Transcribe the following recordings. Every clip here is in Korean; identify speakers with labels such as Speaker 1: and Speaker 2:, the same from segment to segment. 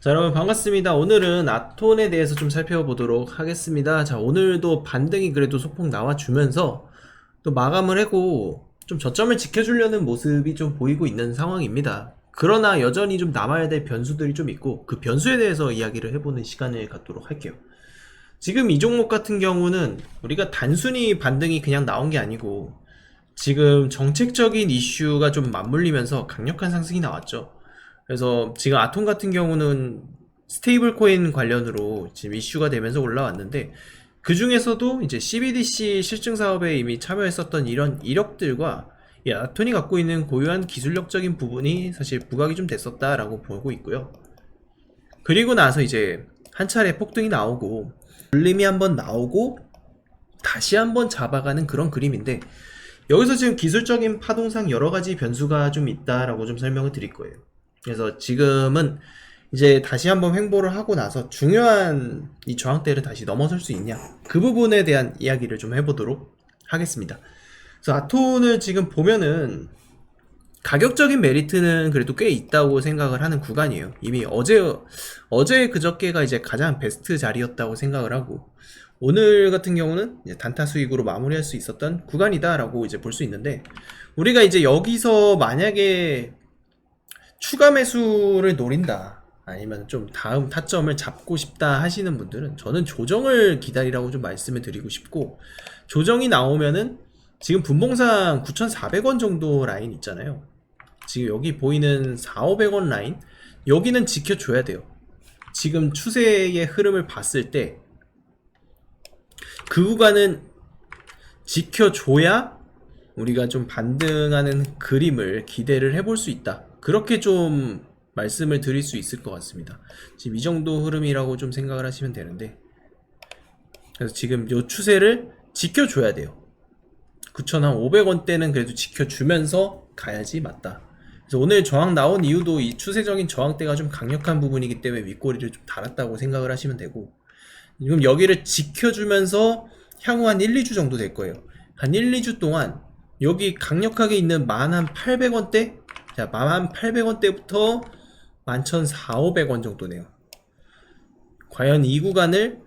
Speaker 1: 자 여러분 반갑습니다. 오늘은 아톤에 대해서 좀 살펴보도록 하겠습니다. 자 오늘도 반등이 그래도 소폭 나와주면서 또 마감을 하고 좀 저점을 지켜주려는 모습이 좀 보이고 있는 상황입니다. 그러나 여전히 좀 남아야 될 변수들이 좀 있고 그 변수에 대해서 이야기를 해보는 시간을 갖도록 할게요. 지금 이 종목 같은 경우는 우리가 단순히 반등이 그냥 나온 게 아니고 지금 정책적인 이슈가 좀 맞물리면서 강력한 상승이 나왔죠. 그래서 지금 아톰 같은 경우는 스테이블 코인 관련으로 지금 이슈가 되면서 올라왔는데 그 중에서도 이제 CBDC 실증 사업에 이미 참여했었던 이런 이력들과 이 아톤이 갖고 있는 고유한 기술력적인 부분이 사실 부각이 좀 됐었다라고 보고 있고요. 그리고 나서 이제 한 차례 폭등이 나오고 물림이 한번 나오고 다시 한번 잡아가는 그런 그림인데 여기서 지금 기술적인 파동상 여러 가지 변수가 좀 있다라고 좀 설명을 드릴 거예요. 그래서 지금은 이제 다시 한번 횡보를 하고 나서 중요한 이 저항대를 다시 넘어설 수 있냐 그 부분에 대한 이야기를 좀 해보도록 하겠습니다. 그래서 아톤을 지금 보면은 가격적인 메리트는 그래도 꽤 있다고 생각을 하는 구간이에요. 이미 어제 어제 그저께가 이제 가장 베스트 자리였다고 생각을 하고 오늘 같은 경우는 단타 수익으로 마무리할 수 있었던 구간이다라고 이제 볼 수 있는데 우리가 이제 여기서 만약에 추가 매수를 노린다. 아니면 좀 다음 타점을 잡고 싶다 하시는 분들은 저는 조정을 기다리라고 좀 말씀을 드리고 싶고 조정이 나오면은 지금 분봉상 9,400원 정도 라인 있잖아요. 지금 여기 보이는 4,500원 라인 여기는 지켜줘야 돼요. 지금 추세의 흐름을 봤을 때 그 구간은 지켜줘야 우리가 좀 반등하는 그림을 기대를 해볼 수 있다. 그렇게 좀 말씀을 드릴 수 있을 것 같습니다. 지금 이 정도 흐름이라고 좀 생각을 하시면 되는데 그래서 지금 요 추세를 지켜줘야 돼요. 9,500원대는 그래도 지켜주면서 가야지 맞다. 그래서 오늘 저항 나온 이유도 이 추세적인 저항대가 좀 강력한 부분이기 때문에 윗꼬리를 좀 달았다고 생각을 하시면 되고 지금 여기를 지켜주면서 향후 한 1, 2주 정도 될 거예요. 한 1, 2주 동안 여기 강력하게 있는 11,800원대? 자, 11,800원대부터 11,400원 정도네요. 과연 이 구간을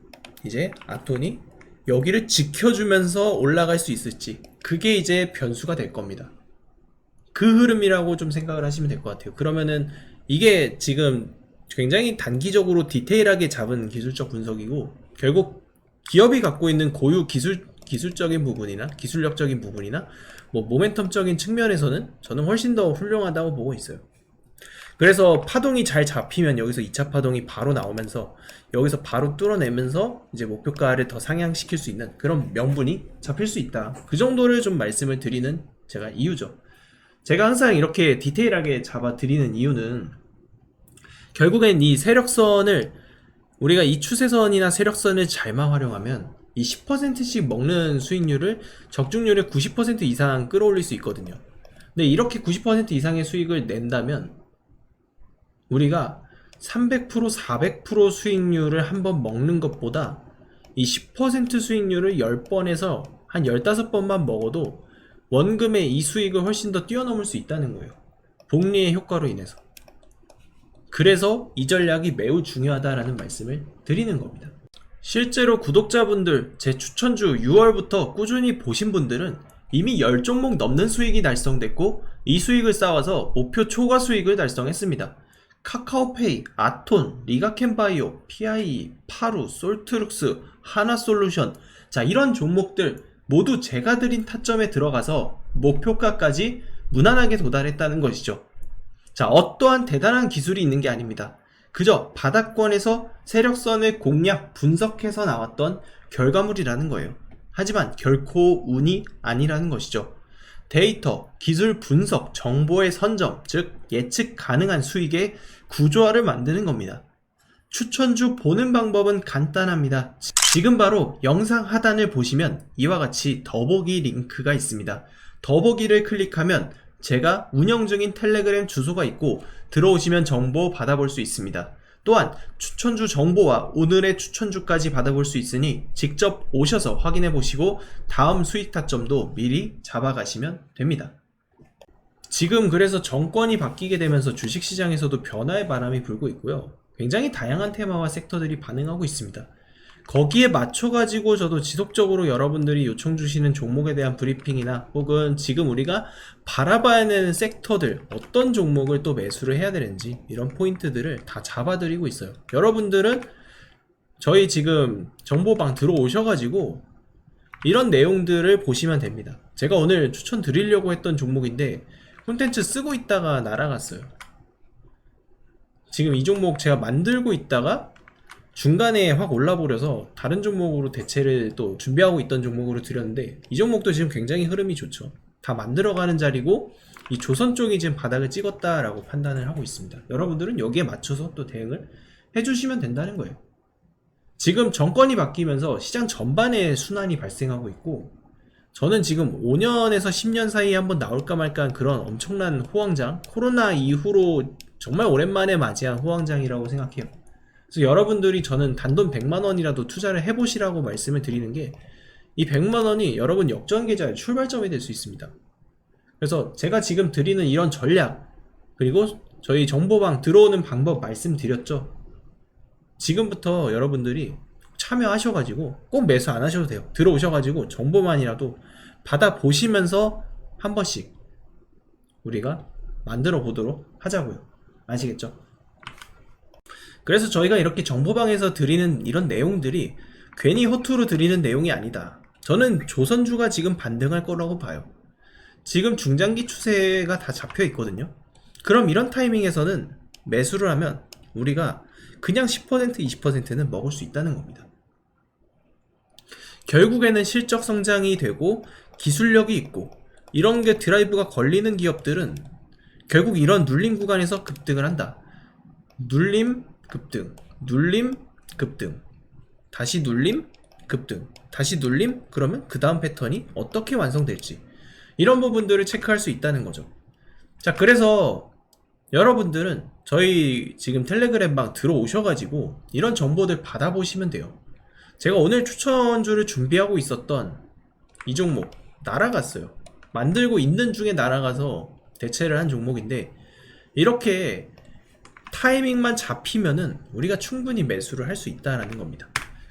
Speaker 1: 이제 아톤이 여기를 지켜주면서 올라갈 수 있을지 그게 이제 변수가 될 겁니다. 그 흐름이라고 좀 생각을 하시면 될 것 같아요. 그러면은 이게 지금 굉장히 단기적으로 디테일하게 잡은 기술적 분석이고 결국 기업이 갖고 있는 고유 기술 기술적인 부분이나 기술력적인 부분이나 뭐 모멘텀적인 측면에서는 저는 훨씬 더 훌륭하다고 보고 있어요. 그래서 파동이 잘 잡히면 여기서 2차 파동이 바로 나오면서 여기서 바로 뚫어내면서 이제 목표가를 더 상향시킬 수 있는 그런 명분이 잡힐 수 있다. 그 정도를 좀 말씀을 드리는 제가 이유죠. 제가 항상 이렇게 디테일하게 잡아 드리는 이유는 결국엔 이 세력선을 우리가 이 추세선이나 세력선을 잘만 활용하면 이 10%씩 먹는 수익률을 적중률의 90% 이상 끌어올릴 수 있거든요. 근데 이렇게 90% 이상의 수익을 낸다면 우리가 300% 400% 수익률을 한 번 먹는 것보다 이 10% 수익률을 10번에서 한 15번만 먹어도 원금의 이 수익을 훨씬 더 뛰어넘을 수 있다는 거예요. 복리의 효과로 인해서. 그래서 이 전략이 매우 중요하다라는 말씀을 드리는 겁니다. 실제로 구독자분들 제 추천주 6월부터 꾸준히 보신 분들은 이미 10종목 넘는 수익이 달성됐고 이 수익을 쌓아서 목표 초과 수익을 달성했습니다. 카카오페이, 아톤, 리가캔바이오, PIE, 파루, 솔트룩스, 하나솔루션 자 이런 종목들 모두 제가 드린 타점에 들어가서 목표가까지 무난하게 도달했다는 것이죠. 자, 어떠한 대단한 기술이 있는 게 아닙니다. 그저 바닥권에서 세력선을 공략, 분석해서 나왔던 결과물이라는 거예요. 하지만 결코 운이 아니라는 것이죠. 데이터, 기술 분석, 정보의 선점, 즉 예측 가능한 수익의 구조화를 만드는 겁니다. 추천주 보는 방법은 간단합니다. 지금 바로 영상 하단을 보시면 이와 같이 더보기 링크가 있습니다. 더보기를 클릭하면 제가 운영 중인 텔레그램 주소가 있고 들어오시면 정보 받아볼 수 있습니다. 또한 추천주 정보와 오늘의 추천주까지 받아볼 수 있으니 직접 오셔서 확인해 보시고 다음 수익 타점도 미리 잡아가시면 됩니다. 지금 그래서 정권이 바뀌게 되면서 주식시장에서도 변화의 바람이 불고 있고요. 굉장히 다양한 테마와 섹터들이 반응하고 있습니다. 거기에 맞춰가지고 저도 지속적으로 여러분들이 요청 주시는 종목에 대한 브리핑이나 혹은 지금 우리가 바라봐야 하는 섹터들 어떤 종목을 또 매수를 해야 되는지 이런 포인트들을 다 잡아드리고 있어요. 여러분들은 저희 지금 정보방 들어오셔가지고 이런 내용들을 보시면 됩니다. 제가 오늘 추천드리려고 했던 종목인데 콘텐츠 쓰고 있다가 날아갔어요. 지금 이 종목 제가 만들고 있다가 중간에 확 올라버려서 다른 종목으로 대체를 또 준비하고 있던 종목으로 드렸는데 이 종목도 지금 굉장히 흐름이 좋죠. 다 만들어가는 자리고 이 조선 쪽이 지금 바닥을 찍었다라고 판단을 하고 있습니다. 여러분들은 여기에 맞춰서 또 대응을 해주시면 된다는 거예요. 지금 정권이 바뀌면서 시장 전반에 순환이 발생하고 있고 저는 지금 5년에서 10년 사이에 한번 나올까 말까 한 그런 엄청난 호황장 코로나 이후로 정말 오랜만에 맞이한 호황장이라고 생각해요. 그래서 여러분들이 저는 단돈 100만 원이라도 투자를 해보시라고 말씀을 드리는 게 이 100만 원이 여러분 역전 계좌의 출발점이 될 수 있습니다. 그래서 제가 지금 드리는 이런 전략 그리고 저희 정보방 들어오는 방법 말씀드렸죠. 지금부터 여러분들이 참여하셔가지고 꼭 매수 안 하셔도 돼요. 들어오셔가지고 정보만이라도 받아 보시면서 한 번씩 우리가 만들어 보도록 하자고요. 아시겠죠? 그래서 저희가 이렇게 정보방에서 드리는 이런 내용들이 괜히 허투루 드리는 내용이 아니다. 저는 조선주가 지금 반등할 거라고 봐요. 지금 중장기 추세가 다 잡혀 있거든요. 그럼 이런 타이밍에서는 매수를 하면 우리가 그냥 10% 20%는 먹을 수 있다는 겁니다. 결국에는 실적 성장이 되고 기술력이 있고 이런 게 드라이브가 걸리는 기업들은 결국 이런 눌림 구간에서 급등을 한다. 눌림 급등, 눌림 급등, 다시 눌림 급등, 다시 눌림 그러면 그 다음 패턴이 어떻게 완성될지 이런 부분들을 체크할 수 있다는 거죠. 자, 그래서 여러분들은 저희 지금 텔레그램방 들어오셔가지고 이런 정보들 받아보시면 돼요. 제가 오늘 추천주를 준비하고 있었던 이 종목 날아갔어요. 만들고 있는 중에 날아가서 대체를 한 종목인데 이렇게 타이밍만 잡히면은 우리가 충분히 매수를 할 수 있다라는 겁니다.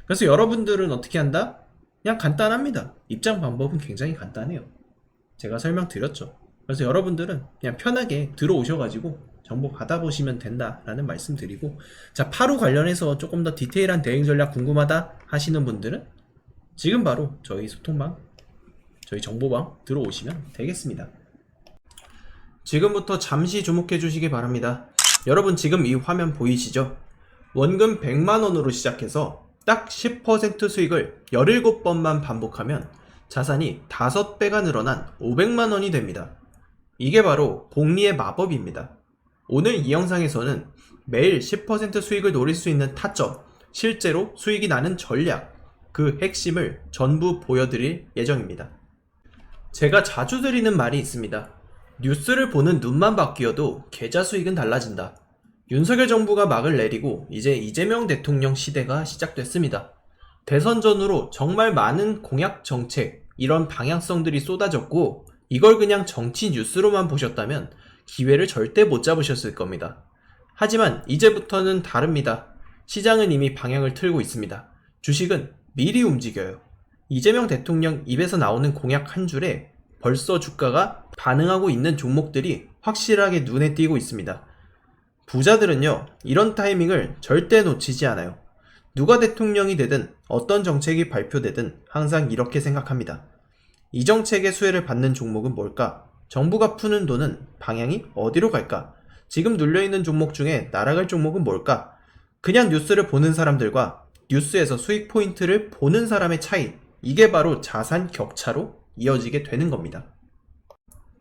Speaker 1: 그래서 여러분들은 어떻게 한다? 그냥 간단합니다. 입장 방법은 굉장히 간단해요. 제가 설명드렸죠. 그래서 여러분들은 그냥 편하게 들어오셔가지고 정보 받아보시면 된다라는 말씀 드리고 자 파루 관련해서 조금 더 디테일한 대응 전략 궁금하다 하시는 분들은 지금 바로 저희 소통방 저희 정보방 들어오시면 되겠습니다. 지금부터 잠시 주목해 주시기 바랍니다. 여러분 지금 이 화면 보이시죠? 원금 100만원으로 시작해서 딱 10% 수익을 17번만 반복하면 자산이 5배가 늘어난 500만원이 됩니다. 이게 바로 복리의 마법입니다. 오늘 이 영상에서는 매일 10% 수익을 노릴 수 있는 타점, 실제로 수익이 나는 전략, 그 핵심을 전부 보여드릴 예정입니다. 제가 자주 드리는 말이 있습니다. 뉴스를 보는 눈만 바뀌어도 계좌 수익은 달라진다. 윤석열 정부가 막을 내리고 이제 이재명 대통령 시대가 시작됐습니다. 대선 전후로 정말 많은 공약 정책, 이런 방향성들이 쏟아졌고 이걸 그냥 정치 뉴스로만 보셨다면 기회를 절대 못 잡으셨을 겁니다. 하지만 이제부터는 다릅니다. 시장은 이미 방향을 틀고 있습니다. 주식은 미리 움직여요. 이재명 대통령 입에서 나오는 공약 한 줄에 벌써 주가가 반응하고 있는 종목들이 확실하게 눈에 띄고 있습니다. 부자들은요, 이런 타이밍을 절대 놓치지 않아요. 누가 대통령이 되든 어떤 정책이 발표되든 항상 이렇게 생각합니다. 이 정책의 수혜를 받는 종목은 뭘까? 정부가 푸는 돈은 방향이 어디로 갈까? 지금 눌려있는 종목 중에 날아갈 종목은 뭘까? 그냥 뉴스를 보는 사람들과 뉴스에서 수익 포인트를 보는 사람의 차이, 이게 바로 자산 격차로 이어지게 되는 겁니다.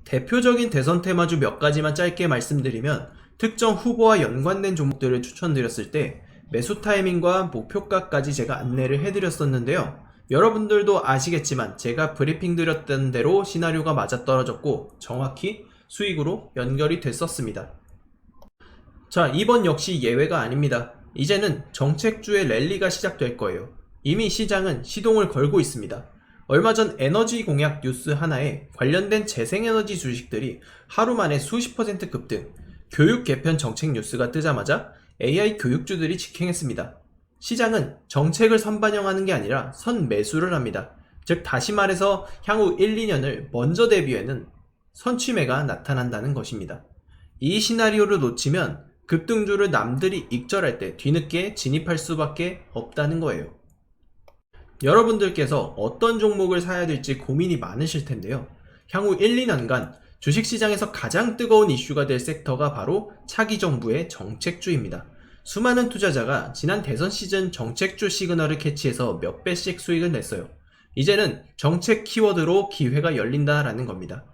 Speaker 1: 대표적인 대선 테마주 몇 가지만 짧게 말씀드리면 특정 후보와 연관된 종목들을 추천드렸을 때 매수 타이밍과 목표가까지 제가 안내를 해드렸었는데요. 여러분들도 아시겠지만 제가 브리핑 드렸던 대로 시나리오가 맞아떨어졌고 정확히 수익으로 연결이 됐었습니다. 자, 이번 역시 예외가 아닙니다. 이제는 정책주의 랠리가 시작될 거예요. 이미 시장은 시동을 걸고 있습니다. 얼마 전 에너지 공약 뉴스 하나에 관련된 재생에너지 주식들이 하루 만에 수십 퍼센트 급등, 교육 개편 정책 뉴스가 뜨자마자 AI 교육주들이 직행했습니다. 시장은 정책을 선반영하는 게 아니라 선매수를 합니다. 즉 다시 말해서 향후 1, 2년을 먼저 대비에는 선취매가 나타난다는 것입니다. 이 시나리오를 놓치면 급등주를 남들이 익절할 때 뒤늦게 진입할 수밖에 없다는 거예요. 여러분들께서 어떤 종목을 사야 될지 고민이 많으실 텐데요. 향후 1, 2년간 주식시장에서 가장 뜨거운 이슈가 될 섹터가 바로 차기 정부의 정책주입니다. 수많은 투자자가 지난 대선 시즌 정책주 시그널을 캐치해서 몇 배씩 수익을 냈어요. 이제는 정책 키워드로 기회가 열린다라는 겁니다.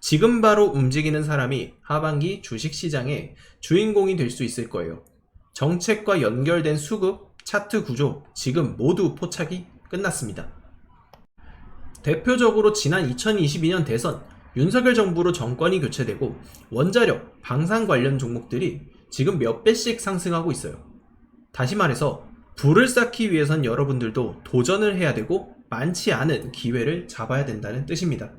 Speaker 1: 지금 바로 움직이는 사람이 하반기 주식시장의 주인공이 될 수 있을 거예요. 정책과 연결된 수급, 차트 구조, 지금 모두 포착이 끝났습니다. 대표적으로 지난 2022년 대선 윤석열 정부로 정권이 교체되고 원자력, 방산 관련 종목들이 지금 몇 배씩 상승하고 있어요. 다시 말해서 불을 쌓기 위해선 여러분들도 도전을 해야 되고 많지 않은 기회를 잡아야 된다는 뜻입니다.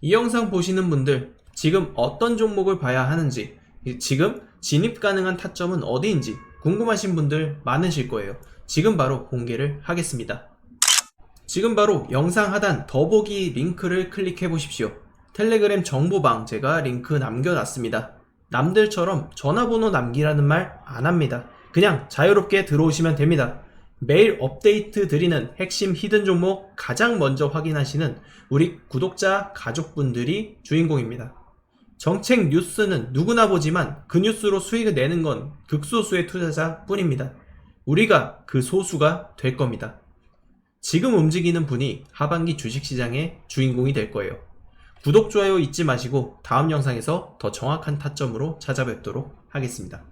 Speaker 1: 이 영상 보시는 분들 지금 어떤 종목을 봐야 하는지 지금 진입 가능한 타점은 어디인지 궁금하신 분들 많으실 거예요. 지금 바로 공개를 하겠습니다. 지금 바로 영상 하단 더보기 링크를 클릭해 보십시오. 텔레그램 정보방 제가 링크 남겨놨습니다. 남들처럼 전화번호 남기라는 말 안 합니다. 그냥 자유롭게 들어오시면 됩니다. 매일 업데이트 드리는 핵심 히든 종목 가장 먼저 확인하시는 우리 구독자 가족분들이 주인공입니다. 정책 뉴스는 누구나 보지만 그 뉴스로 수익을 내는 건 극소수의 투자자 뿐입니다. 우리가 그 소수가 될 겁니다. 지금 움직이는 분이 하반기 주식시장의 주인공이 될 거예요. 구독, 좋아요 잊지 마시고 다음 영상에서 더 정확한 타점으로 찾아뵙도록 하겠습니다.